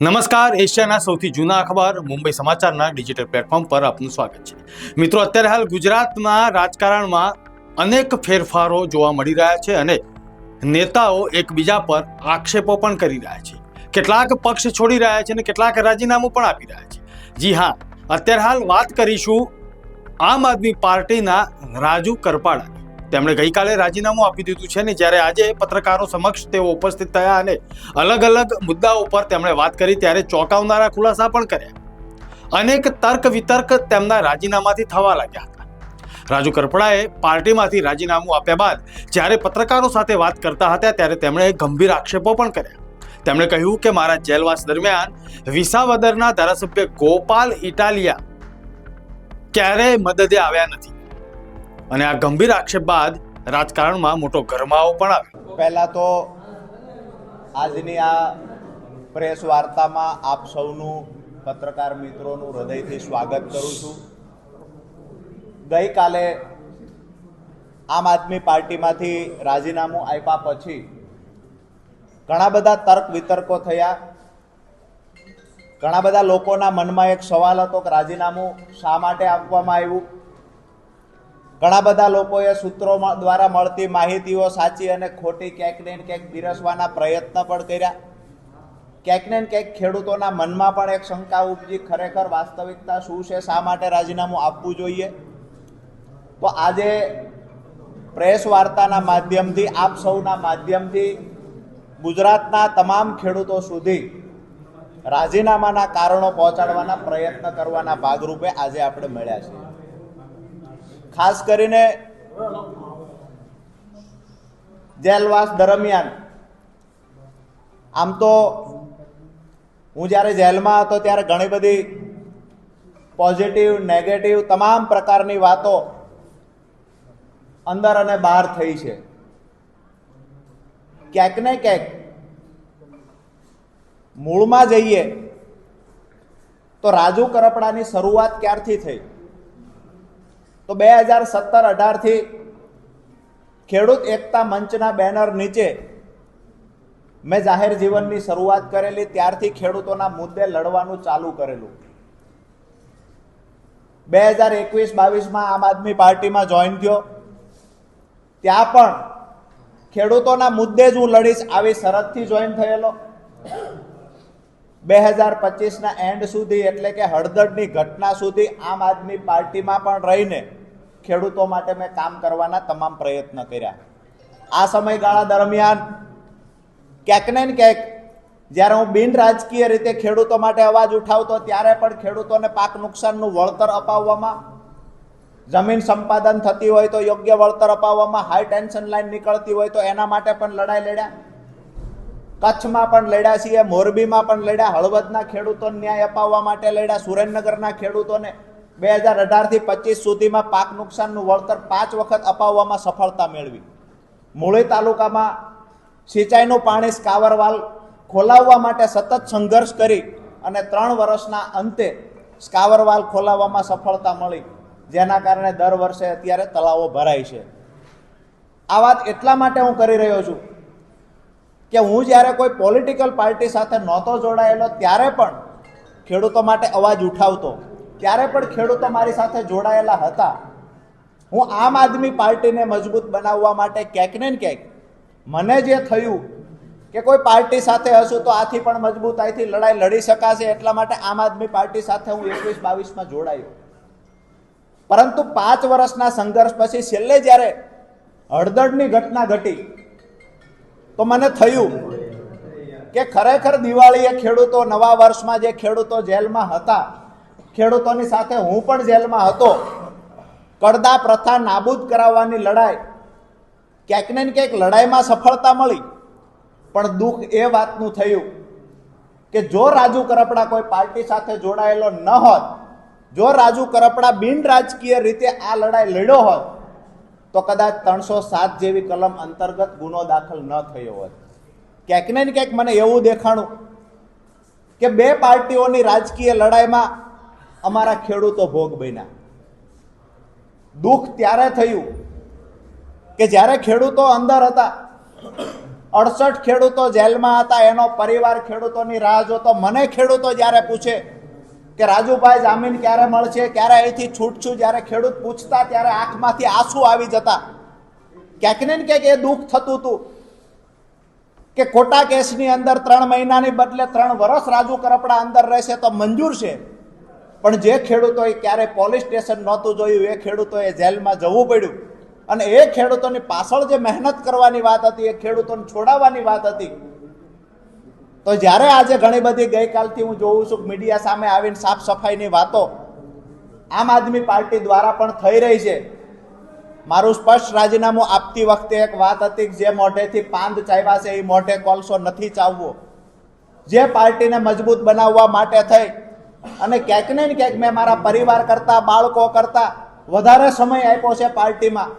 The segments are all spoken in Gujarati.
નમસ્કાર, એશિયાના સૌથી જૂના અખબાર, મુંબઈ સમાચારના ડિજિટલ પ્લેટફોર્મ પર આપનું સ્વાગત છે. મિત્રો, અત્યારે હાલ ગુજરાતના રાજકારણમાં અનેક ફેરફારો જોવા મળી રહ્યા છે અને નેતાઓ એકબીજા પર આક્ષેપો પણ કરી રહ્યા છે. કેટલાક પક્ષ છોડી રહ્યા છે અને કેટલાક રાજીનામું પણ આપી રહ્યા છે. જી હા, અત્યારે હાલ વાત કરીશું આમ આદમી પાર્ટીના રાજુ કરપાડા. તેમણે ગઈકાલે રાજીનામું આપી દીધું છે ને જ્યારે આજે પત્રકારો સમક્ષ તેઓ ઉપસ્થિત થયા અને અલગ અલગ મુદ્દાઓ પર તેમણે વાત કરી ત્યારે ચોંકાવનારા ખુલાસા પણ કર્યા. અનેક તર્ક વિતર્ક તેમના રાજીનામાથી થવા લાગ્યા હતા. રાજુ કરપડાએ પાર્ટીમાંથી રાજીનામું આપ્યા બાદ જ્યારે પત્રકારો સાથે વાત કરતા હતા ત્યારે તેમણે ગંભીર આક્ષેપો પણ કર્યા. તેમણે કહ્યું કે મારા જેલવાસ દરમિયાન વિસાવદરના ધારાસભ્ય ગોપાલ ઇટાલિયા ક્યારેય મદદે આવ્યા નથી. અને આ ગંભીર આક્ષેપ બાદ રાજકારણમાં મોટો ગરમાવો પણ આવ્યો. પહેલાં તો આજની આ પ્રેસ વાર્તામાં આપ સૌનું પત્રકાર મિત્રોનું હૃદયથી સ્વાગત કરું છું. ગઈકાલે આમ આદમી પાર્ટીમાંથી રાજીનામું આપ્યા પછી ઘણા બધા તર્ક વિતર્કો થયા. ઘણા બધા લોકોના મનમાં એક સવાલ હતો કે રાજીનામું શા માટે આપવામાં આવ્યું? ઘણા બધા લોકોએ સૂત્રો દ્વારા મળતી માહિતીઓ સાચી અને ખોટી ક્યાંક ને ક્યાંક પીરસવાના પ્રયત્ન પણ કર્યા. ક્યાંક ને ક્યાંક ખેડૂતોના મનમાં પણ એક શંકા ઉપજી, ખરેખર વાસ્તવિકતા શું છે, શા માટે રાજીનામું આપવું જોઈએ? તો આજે પ્રેસ વાર્તાના માધ્યમથી, આપ સૌના માધ્યમથી ગુજરાતના તમામ ખેડૂતો સુધી રાજીનામાના કારણો પહોંચાડવાના પ્રયત્ન કરવાના ભાગરૂપે આજે આપણે મળ્યા છીએ. ખાસ કરીને જેલવાસ દરમિયાન. આમ તો હું જ્યારે જેલમાં હતો ત્યારે ઘણી બધી પોઝિટિવ નેગેટિવ તમામ પ્રકારની વાતો અંદર અને બહાર થઈ છે. ક્યાંક ને ક્યાંક મૂળમાં જઈએ તો રાજુ કરપડાની શરૂઆત ક્યારથી થઈ? તો બે હજાર સત્તર અઢારથી ખેડૂત એકતા મંચના બેનર નીચે મેં જાહેર જીવનની શરૂઆત કરેલી, ત્યારથી ખેડૂતોના મુદ્દે લડવાનું ચાલુ કરેલું. બે હજાર એકવીસ બાવીસમાં આમ આદમી પાર્ટીમાં જોઈન થયો. ત્યાં પણ ખેડૂતોના મુદ્દે જ હું લડીશ, આવી શરતથી જોઈન થયેલો. બે હજાર પચીસના એન્ડ સુધી એટલે કે હળદરની ઘટના સુધી આમ આદમી પાર્ટીમાં પણ રહીને ખેડૂતો માટે મેં કામ કરવાના તમામ પ્રયત્ન કર્યા. આ સમયગાળા દરમિયાન ક્યાંક ને ક્યાંક જ્યારે હું બિન રાજકીય રીતે ખેડૂતો માટે અવાજ ઉઠાવતો ત્યારે પણ ખેડૂતોને પાક નુકસાનનું વળતર અપાવવામાં, જમીન સંપાદન થતી હોય તો યોગ્ય વળતર અપાવવામાં હાઈ ટેન્શન લાઈન નીકળતી હોય તો એના માટે પણ લડાઈ લડ્યા. કચ્છમાં પણ લડ્યા છીએ, મોરબીમાં પણ લડ્યા, હળવદના ખેડૂતોને ન્યાય અપાવવા માટે લડ્યા, સુરેન્દ્રનગરના ખેડૂતોને બે હજાર અઢારથી પચીસ સુધીમાં પાક નુકસાનનું વળતર પાંચ વખત અપાવવામાં સફળતા મેળવી. મૂળી તાલુકામાં સિંચાઈનું પાણી સ્કાવરવાલ ખોલાવવા માટે સતત સંઘર્ષ કરી અને ત્રણ વર્ષના અંતે સ્કાવરવાલ ખોલાવવામાં સફળતા મળી, જેના કારણે દર વર્ષે અત્યારે તળાવો ભરાય છે. આ વાત એટલા માટે હું કરી રહ્યો છું કે હું જ્યારે કોઈ પોલિટિકલ પાર્ટી સાથે નહોતો જોડાયેલો, ત્યારે પણ ખેડૂતો માટે અવાજ ઉઠાવતો, ત્યારે પણ ખેડૂતો મારી સાથે જોડાયેલા હતા. હું આમ આદમી પાર્ટીને મજબૂત બનાવવા માટે ક્યાંક ને ક્યાંક મને જે થયું કે કોઈ પાર્ટી સાથે હશું તો આથી પણ મજબૂતાઈથી લડાઈ લડી શકાશે એટલા માટે આમ આદમી પાર્ટી સાથે હું એકવીસ બાવીસમાં જોડાયો. પરંતુ પાંચ વર્ષના સંઘર્ષ પછી છેલ્લે જ્યારે હળદરની ઘટના ઘટી તો મને થયું કે ખરેખર દિવાળીએ ખેડૂતો નવા વર્ષમાં જે ખેડૂતો જેલમાં હતા, ખેડૂતોની સાથે હું પણ જેલમાં હતો કડદા પ્રથા નાબૂદ કરાવવાની લડાઈ, ક્યાંક ને ક્યાંક લડાઈમાં સફળતા મળી. પણ દુઃખ એ વાતનું થયું કે જો રાજુ કરપડા કોઈ પાર્ટી સાથે જોડાયેલો ન હોત, જો રાજુ કરપડા બિન રાજકીય રીતે આ લડાઈ લડ્યો હોત તો કદાચ ત્રણસો સાત જેવી કલમ અંતર્ગત ગુનો દાખલ ન થયો હોત. ક્યાંક ને ક્યાંક મને એવું દેખાણું કે બે પાર્ટીઓની રાજકીય લડાઈમાં અમારા ખેડૂતો ભોગ બન્યા. દુઃખ ત્યારે થયું કે જ્યારે ખેડૂતો અંદર હતા, અડસઠ ખેડૂતો જેલમાં હતા, એનો પરિવાર ખેડૂતોની રાહ જોતો, મને ખેડૂતો જ્યારે પૂછે કે રાજુભાઈ જામીન ક્યારે મળશે? ક્યારે અહીંથી છૂટશું? જ્યારે ખેડૂત પૂછતા ત્યારે આંખમાંથી આંસુ આવી જતા. ક્યાંક ને ક્યાંક એ દુઃખ થતું હતું કે ખોટા કેસની અંદર ત્રણ મહિનાની બદલે ત્રણ વર્ષ રાજુ કરપડા અંદર રહેશે તો મંજૂર છે. પણ જે ખેડૂતોએ ક્યારે પોલીસ સ્ટેશન નહોતું જોયું, એ ખેડૂતોએ જેલમાં જવું પડ્યું. અને એ ખેડૂતોની પાછળ જે મહેનત કરવાની વાત હતી, એ ખેડૂતોને છોડાવવાની વાત હતી તો જ્યારે આજે ઘણી બધી ગઈકાલથી હું જોઉં છું મીડિયા સામે આવીને સાફ સફાઈની વાતો આમ આદમી પાર્ટી દ્વારા પણ થઈ રહી છે. મારું સ્પષ્ટ રાજીનામું આપતી વખતે એક વાત હતી જે મોઢેથી પાંદ ચાવ્યા છે એ મોઢે કોલસો નથી ચાવવો. જે પાર્ટીને મજબૂત બનાવવા માટે થઈ અને ક્યાંક ને ક્યાંક મેં મારા પરિવાર કરતા, બાળકો કરતા વધારે સમય આપ્યો છે પાર્ટીમાં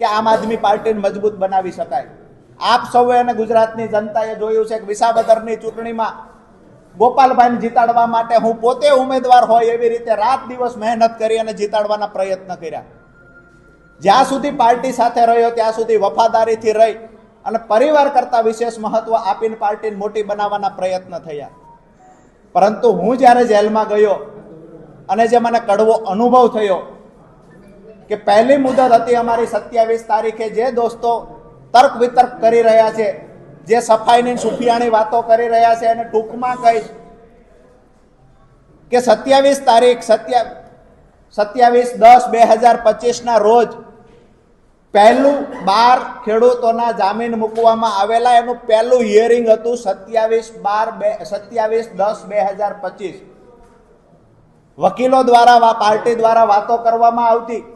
કે આમ આદમી પાર્ટીને મજબૂત બનાવી શકાય. આપ સૌએ અને ગુજરાતની જનતાએ જોયું છે કે વિસાવદરની ચૂંટણીમાં ગોપાલભાઈને જીતાડવા માટે હું પોતે ઉમેદવાર હોય એવી રીતે રાત દિવસ મહેનત કરી અને જીતાડવાના પ્રયત્ન કર્યા. જ્યાં સુધી પાર્ટી સાથે રહ્યો, ત્યાં સુધી વફાદારીથી રહી અને પરિવાર કરતાં વિશેષ મહત્વ આપીને પાર્ટીને મોટી બનાવવાના પ્રયત્ન થયા. પરંતુ હું જ્યારે જેલમાં ગયો અને જે મને કડવો અનુભવ થયો કે પહેલી મુદત હતી અમારી સત્યાવીસ તારીખે, જે દોસ્તો તર્ક વિતર્ક કરી રહ્યા છે. જે સફાઈની સુફિયાણી વાતો કરી રહ્યા છે અને ટૂંકમાં કહીશ કે સત્યાવીસ તારીખ, સત્યા, સત્યાવીસ દસ બે હજાર પચીસના રોજ પહેલું બાર ખેડૂતોના જામીન મૂકવામાં આવેલા. એનું પહેલું હિયરિંગ હતું સત્યાવીસ બાર બે, સત્યાવીસ દસ બે હજાર પચીસ. વકીલો દ્વારા પાર્ટી દ્વારા વાતો કરવામાં આવતી.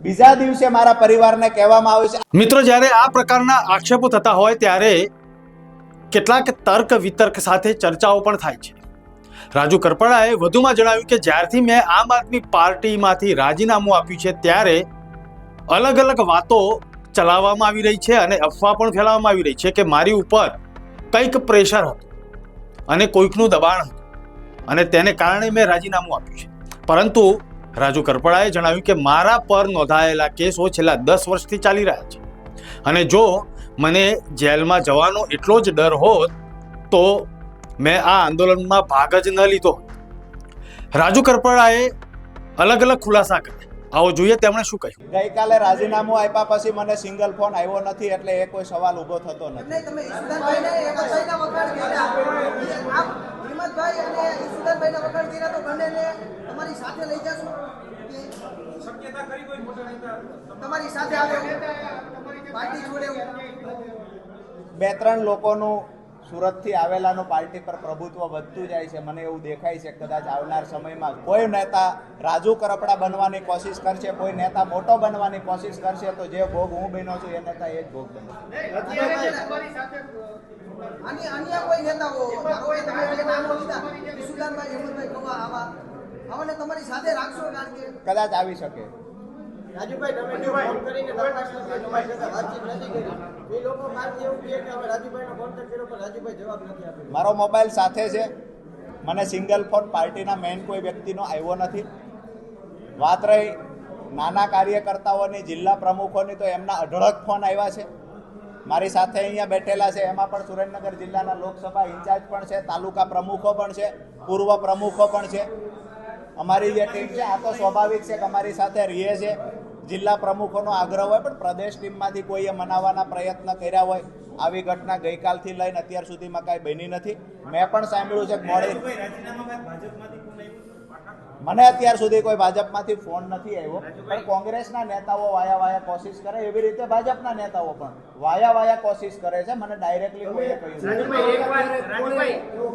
બીજા દિવસે મારા પરિવારને કહેવામાં આવે છે, મિત્રો, જ્યારે આ પ્રકારના આક્ષેપો થતા હોય, ત્યારે કેટલાક તર્ક વિતર્ક સાથે ચર્ચાઓ પણ થાય છે. રાજુ કરપડાએ વધુમાં જણાવ્યું કે, જ્યારથી મેં આમ આદમી પાર્ટીમાંથી રાજીનામું આપ્યું છે, ત્યારે અલગ અલગ વાતો ચલાવવામાં આવી રહી છે અને અફવા પણ ફેલાવવામાં આવી રહી છે કે મારી ઉપર કંઈક પ્રેશર હતું અને કોઈકનું દબાણ હતું અને તેને કારણે મેં રાજીનામું આપ્યું છે. પરંતુ રાજુ કરપડાએ જણાવ્યું કે મારા પર નોંધાયેલા કેસો છેલ્લા દસ વર્ષથી ચાલી રહ્યા છે. અને જો મને જેલમાં જવાનો એટલો જ ડર હોત, તો મેં આ આંદોલનમાં ભાગ જ ન લીધો રાજુ કરપડાએ અલગ અલગ ખુલાસા કર્યા. આવો જોઈએ તેમણે શું કહ્યું? ગઈકાલે રાજીનામું આપ્યા પછી મને સિંગલ ફોન આવ્યો નથી એટલે એ કોઈ સવાલ ઊભો થતો નથી? બે ત્રણ લોકોનું સુરતથી આવેલાનું પાર્ટી પર પ્રભુત્વ વધતું જાય છે. મને એવું દેખાય છે કદાચ આવનાર સમયમાં કોઈ નેતા રાજુ કરપડા બનવાની કોશિશ કરશે કોઈ નેતા મોટો બનવાની કોશિશ કરશે તો જે ભોગ હું બન્યો છું એ નેતા એ જ ભોગ બનશે કદાચ આવી શકે. રાજુભાઈ તમે જે ફોન કરીને દરખાસ્ત કરી તમારી સાથે વાતચીત નથી કરી. એ લોકો પાછી એવું કહે કે હવે રાજુભાઈનો કોન્ટેક્ટ કર્યો પણ રાજુભાઈ જવાબ નથી આપ્યો. મારો મોબાઈલ સાથે છે. મને સિંગલ ફોન પાર્ટીના મેઇન કોઈ વ્યક્તિનો આવ્યો નથી. વાત રહી નાના કાર્યકર્તાઓની જિલ્લા પ્રમુખોની તો એમના અઢળક ફોન આવ્યા છે. મારી સાથે અહીંયા બેઠેલા છે. એમાં પણ સુરેન્દ્રનગર જિલ્લાના લોકસભા ઇન્ચાર્જ પણ છે તાલુકા પ્રમુખો પણ છે પૂર્વ પ્રમુખો પણ છે. અમારી જે ટીમ છે આ તો સ્વાભાવિક છે કે અમારી સાથે રહીએ છે. જિલ્લા પ્રમુખોનો આગ્રહ હોય પણ પ્રદેશ ટીમમાંથી કોઈએ મનાવવાના પ્રયત્ન કર્યા હોય આવી ઘટના ગઈકાલથી લઈને અત્યાર સુધીમાં કાંઈ બની નથી. મેં પણ સાંભળ્યું છે મોડે મોડી મને અત્યાર સુધી કોઈ ભાજપમાંથી ફોન નથી આવ્યો પણ કોંગ્રેસના નેતાઓ વાયા વાયા કોશિશ કરે એવી રીતે ભાજપના નેતાઓ પણ વાયા વાયા કોશિશ કરે છે. મને ડાયરેક્ટલી કોઈએ કહ્યું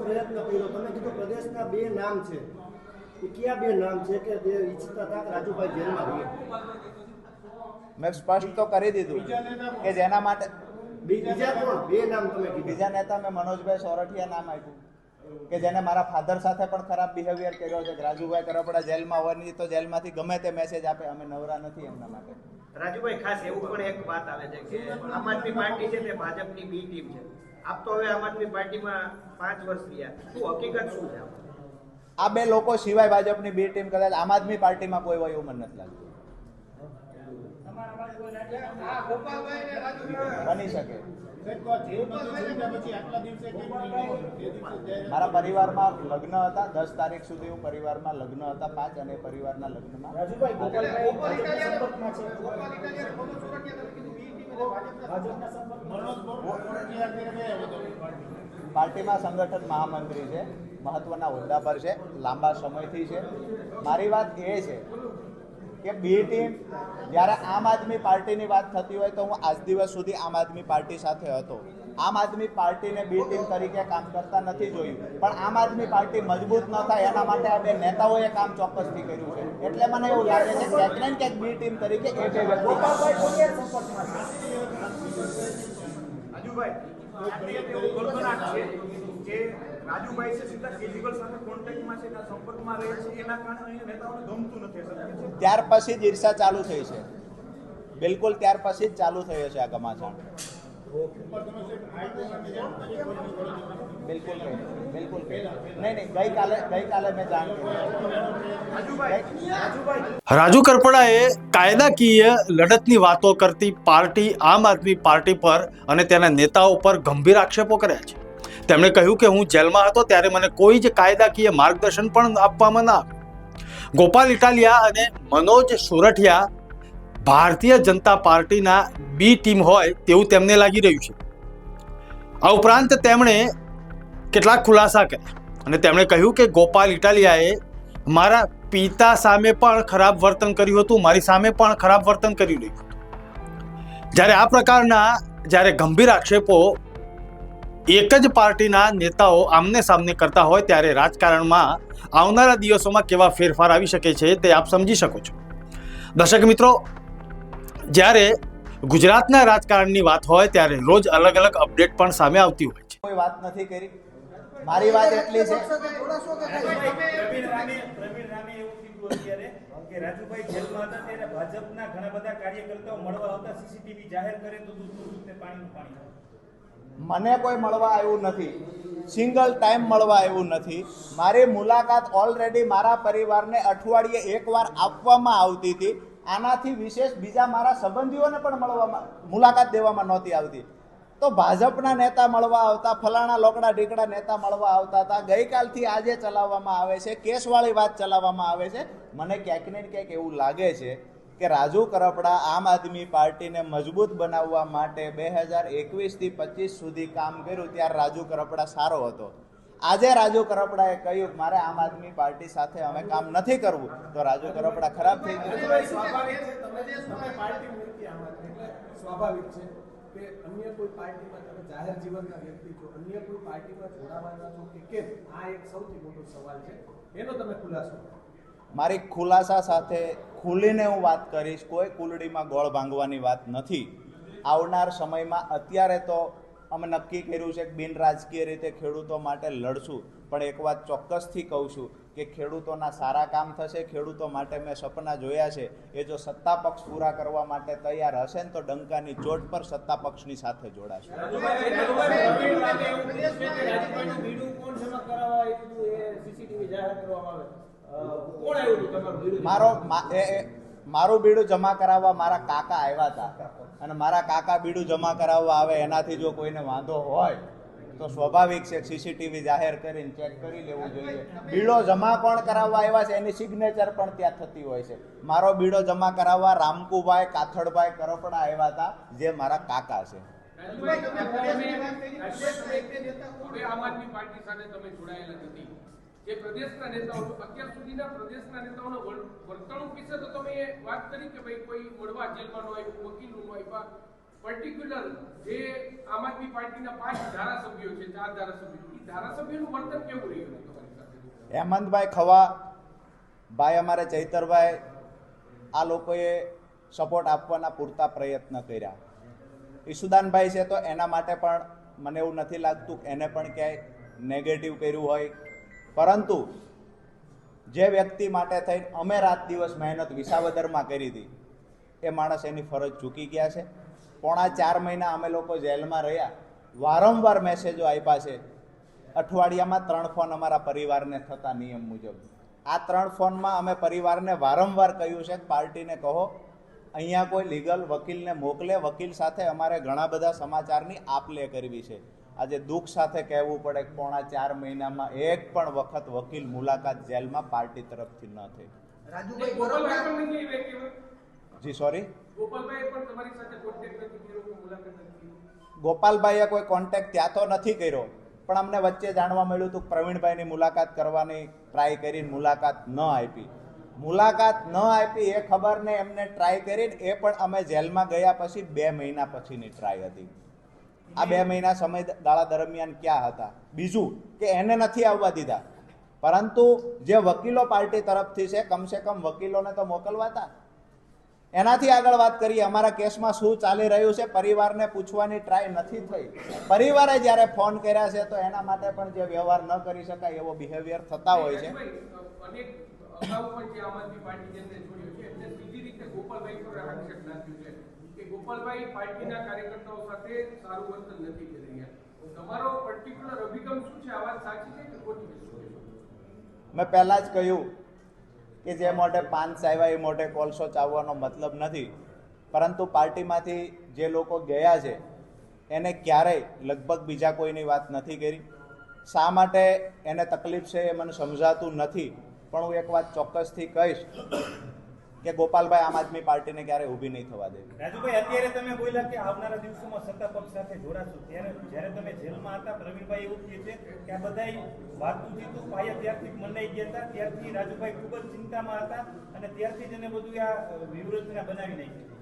પ્રયત્ન કર્યો. તમે કીધું પ્રદેશના બે નામ છે. એ કયા બે નામ છે કે જે ઈચ્છતા હતા રાજુભાઈ જેલમાં મેં સ્પષ્ટ તો કરી દીધું કે જેના માટે બીજા કોણ? બે નામ તમે બીજા નેતા મેં મનોજભાઈ સોરઠિયા નામ આપ્યું. કે જેને મારા ફાધર સાથે પણ ખરાબ બિહેવિયર કર્યો છે. કે રાજુભાઈ કરપડા જેલમાં હોવાની તો જેલમાંથી ગમે તે મેસેજ આપે. અમે નવરા નથી એમના માટે. રાજુભાઈ ખાસ એવું પણ એક વાત આવે છે કે આમ આદમી પાર્ટી છે તે ભાજપની બી ટીમ છે. આપ તો હવે આમ આદમી પાર્ટીમાં પાંચ વર્ષ થયા. શું હકીકત શું છે આ બે લોકો સિવાય ભાજપની બી ટીમ કદાચ આમ આદમી પાર્ટીમાં કોઈ હોય એવું મને નથી લાગતું. બની શકે. મારા પરિવારમાં લગ્ન હતા. દસ તારીખ સુધી હું પરિવારમાં લગ્ન હતા. પાંચ અને પરિવારના લગ્નમાં. પાર્ટીમાં સંગઠન મહામંત્રી છે. મહત્વના હોદ્દા પર છે. લાંબા સમયથી છે. મારી વાત એ છે કે બી ટીમ જ્યારે આમ આદમી પાર્ટીની વાત થતી હોય તો હું આજ દિવસ સુધી આમ આદમી પાર્ટી સાથે હતો. આમ આદમી પાર્ટીને બી ટીમ તરીકે કામ કરતા નથી જોયું. પણ આમ આદમી પાર્ટી મજબૂત ન થાય એના માટે આ બે નેતાઓએ કામ ચોક્કસથી કર્યું છે. એટલે મને એવું લાગે છે કે ક્યાંક ને ક્યાંક બી ટીમ તરીકે એ બે વ્યક્તિ. રાજુભાઈ આપણે એક એવો ગળગળાટ છે કે રાજુભાઈ છે સીધા કેજરીવાલ સાથે કોન્ટેક્ટમાં છે સંપર્કમાં રહે છે. એના કારણે નેતાઓને ગમતું નથી ત્યાર પછી જ ઈર્ષા ચાલુ થઈ છે. બિલકુલ ત્યાર પછી જ ચાલુ થયો છે આ ઘમાસાણ બિલકુલ બિલકુલ નહીં. નહીં નહીં ગઈકાલે ગઈકાલે મેં જાણ રાજુ કરપડાએ કાયદાકીય લડતની વાતો કરતી પાર્ટી આમ આદમી પાર્ટી પર અને તેના નેતાઓ પર ગંભીર આક્ષેપો કર્યા છે. તેમણે કહ્યું કે હું જેલમાં હતો ત્યારે મને કોઈ જ કાયદાકીય માર્ગદર્શન પણ આપવામાં ના આવ્યું. ગોપાલ ઇટાલિયા અને મનોજ સુરઠિયા ભારતીય જનતા પાર્ટીના બી ટીમ હોય તેવું તેમને લાગી રહ્યું છે. આ ઉપરાંત તેમણે કેટલાક ખુલાસા કર્યા અને તેમણે કહ્યું કે ગોપાલ ઇટાલિયાએ મારા પિતા સામે પણ ખરાબ વર્તન કર્યું હતું, મારી સામે પણ ખરાબ વર્તન કર્યું રહ્યું જ્યારે આ પ્રકારના જ્યારે ગંભીર આક્ષેપો એક જ પાર્ટીના નેતાઓ આમને સામને કરતા હોય ત્યારે રાજકારણમાં આવનારા દિવસોમાં કેવા ફેરફાર આવી શકે છે તે આપ સમજી શકો છો. દર્શક મિત્રો જ્યારે ગુજરાતના રાજકારણની વાત હોય ત્યારે રોજ અલગ અલગ અપડેટ પણ સામે આવતી હોય છે. કોઈ વાત નથી કરી. મારી વાત એટલી છે. કે કઈ પ્રવીણ રામે પ્રવીણ રામે એવું કીધું અત્યારે કે રાજુભાઈ જેલમાં હતા ત્યારે ભાજપના ઘણા બધા કાર્યકર્તાઓ મળવા આવતા સીસીટીવી જાહેર કરે તો દૂધ દૂધ પાણીનું પાણી મને કોઈ મળવા આવ્યું નથી. સિંગલ ટાઈમ મળવા આવ્યું નથી. મારી મુલાકાત ઓલરેડી મારા પરિવારને અઠવાડિયે એકવાર આપવામાં આવતી હતી. આનાથી વિશેષ બીજા મારા સંબંધીઓને પણ મળવામાં, મુલાકાત દેવામાં નહોતી આવતી. તો ભાજપના નેતા મળવા આવતા, ફલાણા લોકડા ઢીકડા નેતા મળવા આવતા હતા. ગઈકાલથી આજે ચલાવવામાં આવે છે, કેસવાળી વાત ચલાવવામાં આવે છે. મને ક્યાંક ને ક્યાંક એવું લાગે છે કે રાજુ કરપડા આમ આદમી પાર્ટીને મજબૂત બનાવવા માટે બે હજાર એકવીસથી પચીસ સુધી કામ કર્યું ત્યારે રાજુ કરપડા સારો હતો. આજે રાજુ કરપડાએ કહ્યું મારે આમ આદમી પાર્ટી સાથે અમે કામ નથી કરવું. તો રાજુ કરપડા ખરાબ થઈ ગયું. કે અન્ય કોઈ પાર્ટીમાં તમે જાહેર જીવનના વ્યક્તિ છો, અન્ય કોઈ પાર્ટીમાં જોડાવાના છો કે કેમ? આ એક સૌથી મોટો સવાલ છે. એનો તમે ખુલાસો. મારી ખુલાસા સાથે ખુલીને હું વાત કરીશ કોઈ કુલડીમાં ગોળ ભાંગવાની વાત નથી આવનાર સમયમાં અત્યારે તો અમે નક્કી કર્યું છે કે બિન રાજકીય રીતે ખેડૂતો માટે લડશું પણ એક વાત ચોક્કસથી કહું છું કે ખેડૂતોના સારા કામ થશે ખેડૂતો માટે મેં સપના જોયા છે એ જો સત્તા પક્ષ પૂરા કરવા માટે તૈયાર હશે ને તો ડંકાની ચોટ પર સત્તા પક્ષની સાથે જોડાશે કોણ આવ્યું તમારું મારો મારું બીડું જમા કરાવવા મારા કાકા આવ્યા હતા. અને મારા કાકા બીડું જમા કરાવવા આવે એનાથી જો કોઈને વાંધો હોય તો સ્વાભાવિક છે સીસીટીવી જાહેર કરીને ચેક કરી લેવું જોઈએ. બીડો જમા કોણ કરાવવા આવ્યા છે એની સિગ્નેચર પણ ત્યાં થતી હોય છે. મારો બીડો જમા કરાવવા રામકુભાઈ કાથડભાઈ કરપડા આવ્યા હતા જે મારા કાકા છે. આમ આદમી પાર્ટી સાથે તમે જોડાયેલા નથી. જે પ્રદેશના નેતાઓ અત્યાર સુધીના પ્રદેશના નેતાઓનો વર્તણૂક વિશે તો તમે વાત કરી કે ભાઈ કોઈ મળવા જેલમાં નો આવ્યું વકીલ નો પર્ટિક્યુલર જે આમ આદમી પાર્ટીના પાંચ ધારાસભ્યો છે, ચાર ધારાસભ્યો એ ધારાસભ્યોનું વર્તન કેવું રહ્યું તમારી સાથે? હેમંતભાઈ ખવા, ભાઈ અમારે ચૈતરભાઈ, આ લોકોએ સપોર્ટ આપવાના પૂરતા પ્રયત્ન કર્યા. ઈસુદાનભાઈ છે તો એના માટે પણ મને એવું નથી લાગતું એને પણ ક્યાંય નેગેટિવ કર્યું હોય પરંતુ જે વ્યક્તિ માટે થઈને અમે રાત દિવસ મહેનત વિસાવદરમાં કરી હતી, એ માણસ એની ફરજ ચૂકી ગયા છે. પોણા ચાર મહિના અમે લોકો જેલમાં રહ્યા. વારંવાર મેસેજો આપ્યા છે. અઠવાડિયામાં ત્રણ ફોન અમારા પરિવારને થતા નિયમ મુજબ. આ ત્રણ ફોનમાં અમે પરિવારને વારંવાર કહ્યું છે પાર્ટીને કહો. અહીંયા કોઈ લીગલ વકીલને મોકલે. વકીલ સાથે અમારે ઘણા બધા સમાચારની આપ લે કરવી છે. આજે દુઃખ સાથે કહેવું પડે કે પોણા ચાર મહિનામાં એક પણ વખત વકીલ મુલાકાત જેલમાં પાર્ટી તરફથી ન થઈ? જી સોરી? ગોપાલભાઈએ કોઈ કોન્ટેક્ટ ત્યાં તો નથી કર્યો. પણ અમને વચ્ચે જાણવા મળ્યું હતું પ્રવીણભાઈની મુલાકાત કરવાની ટ્રાય કરીને મુલાકાત ન આપી. મુલાકાત ન આપી એ ખબરને એમને ટ્રાય કરીને એ પણ અમે જેલમાં ગયા પછી બે મહિના પછીની ટ્રાય હતી. આ બે મહિના સમય ગાળા દરમિયાન ક્યાં હતા? બીજું કે એને નથી આવવા દીધા. પરંતુ જે વકીલો પાર્ટી તરફથી છે, કમસે કમ વકીલોને તો મોકલવા હતા એનાથી આગળ વાત કરીએ, અમારા કેસમાં શું ચાલી રહ્યું છે, પરિવારને પૂછવાની ટ્રાય નથી થઈ. પરિવારે જ્યારે ફોન કર્યા છે, તો એના માટે પણ જે વ્યવહાર ન કરી શકાય એવો બિહેવિયર થતા હોય છે. અગાઉ પણ આમ આદમી પાર્ટી જેમને છે, એમને સીધી રીતે ગોપાલભાઈ પર આક્ષેપ નાખ્યો છે. કે ગોપાલભાઈ પાર્ટીના કાર્યકર્તાઓ સાથે સારું વર્તન નથી કરી રહ્યા. તમારો પર્ટિક્યુલર અભિગમ શું છે? આ વાત સાચી છે કે ખોટી છે? મેં પહેલાં જ કહ્યું કે જે મોઢે પાન ચાવ્યા એ મોઢે કોલસો ચાવવાનો મતલબ નથી. પરંતુ પાર્ટીમાંથી જે લોકો ગયા છે, એને ક્યારેય લગભગ બીજા કોઈની વાત નથી કરી. શા માટે એને તકલીફ છે એ મને સમજાતું નથી, પણ હું એક વાત ચોક્કસથી કહીશ. કે ગોપાલભાઈ આમ આદમી પાર્ટીને ક્યારે ઊભી નહીં થવા દે. રાજુભાઈ અત્યારે તમે બોલ્યા કે આવનારા દિવસોમાં સત્તા પક્ષ સાથે જોડાશો. ત્યારે જ્યારે તમે જેલમાં હતા પ્રવીણભાઈ એવું કહે છે કે આ બધા વાતું જીતું પાયા ત્યારથી મનાઈ ગયા હતા. ત્યારથી રાજુભાઈ ખૂબ જ ચિંતામાં હતા અને ત્યારથી જ એને બધું આ વ્યૂહરચના બનાવી નાખી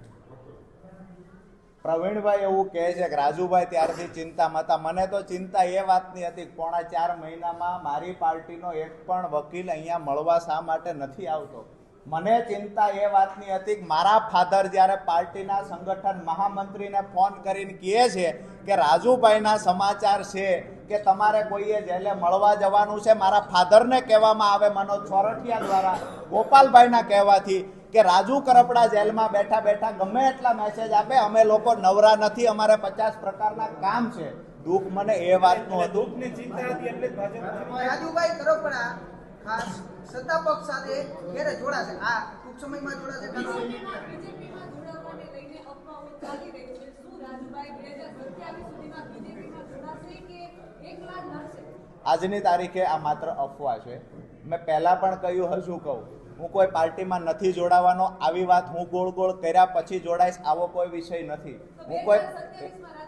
પ્રવીણભાઈ એવું કહે છે કે રાજુભાઈ ત્યારથી ચિંતામાં હતા. મને તો ચિંતા એ વાતની હતી પોણા ચાર મહિનામાં મારી પાર્ટીનો એક પણ વકીલ અહીંયા મળવા શા માટે નથી આવતો? મને ચિંતા એ વાતની હતી કે મારા ફાધર જ્યારે પાર્ટીના સંગઠન મહામંત્રીને ફોન કરીને કહે છે કે રાજુભાઈના સમાચાર છે કે તમારે કોઈએ જેલે મળવા જવાનું છે મારા ફાધરને કહેવામાં આવે મનોજ છોરઠિયા દ્વારા ગોપાલભાઈના કહેવાથી કે રાજુ કરપડા જેલમાં બેઠા બેઠા ગમે એટલા મેસેજ આપે અમે લોકો નવરા નથી અમારે પચાસ પ્રકારના કામ છે. દુઃખ મને એ વાતનું હતું. દુઃખની ચિંતા હતી એટલે રાજુભાઈ કરપડા ખાસ સત્તા પક્ષ સાથે ક્યારે જોડાશે. આ ટૂંક સમયમાં જોડાશે આજની તારીખે આ માત્ર અફવા છે. મેં પહેલાં પણ કહ્યું હજુ કહું. હું કોઈ પાર્ટીમાં નથી જોડાવાનો, આવી વાત હું ગોળ ગોળ કર્યા પછી જોડાઈશ, આવો કોઈ વિષય નથી. હું કોઈ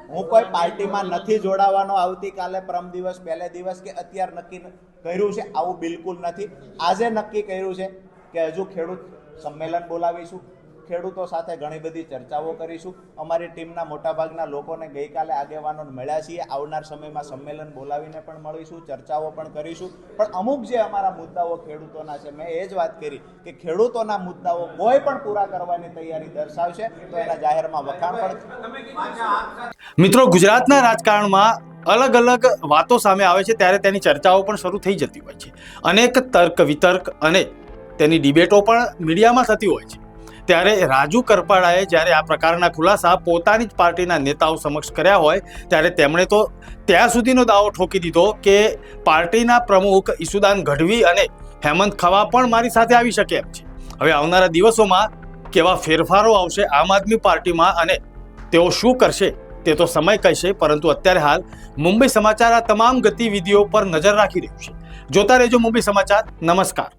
હું કોઈ પાર્ટીમાં નથી જોડાવાનો, આવતીકાલે પરમ દિવસ, પહેલે દિવસ કે અત્યાર નક્કી કર્યું છે, આવું બિલકુલ નથી. આજે નક્કી કર્યું છે કે હજુ ખેડૂત સંમેલન બોલાવીશું. ખેડૂતો સાથે ઘણી બધી ચર્ચાઓ કરીશું. અમારી ટીમના મોટાભાગના લોકોને ગઈકાલે આગેવાનો મળ્યા છીએ. આવનાર સમયમાં સંમેલન બોલાવીને પણ મળીશું, ચર્ચાઓ પણ કરીશું. પણ અમુક જે અમારા મુદ્દાઓ ખેડૂતોના છે, મેં એ જ વાત કરી કે ખેડૂતોના મુદ્દાઓ કોઈ પણ પૂરા કરવાની તૈયારી દર્શાવશે તો એના જાહેરમાં વખાણ પણ મિત્રો, ગુજરાતના રાજકારણમાં અલગ અલગ વાતો સામે આવે છે, ત્યારે તેની ચર્ચાઓ પણ શરૂ થઈ જતી હોય છે. અનેક તર્ક વિતર્ક અને તેની ડિબેટો પણ મીડિયામાં થતી હોય છે. ત્યારે રાજુ કરપાડાએ જ્યારે આ પ્રકારના ખુલાસા પોતાની જ પાર્ટીના નેતાઓ સમક્ષ કર્યા હોય, ત્યારે તેમણે તો ત્યાં સુધીનો દાવો ઠોકી દીધો કે પાર્ટીના પ્રમુખ ઈસુદાન ગઢવી અને હેમંત ખવા પણ મારી સાથે આવી શકે એમ છે. હવે આવનારા દિવસોમાં કેવા ફેરફારો આવશે આમ આદમી પાર્ટીમાં અને તેઓ શું કરશે તે તો સમય કહેશે, પરંતુ અત્યારે હાલ મુંબઈ સમાચાર આ તમામ ગતિવિધિઓ પર નજર રાખી રહ્યું છે. જોતા રહેજો મુંબઈ સમાચાર. નમસ્કાર.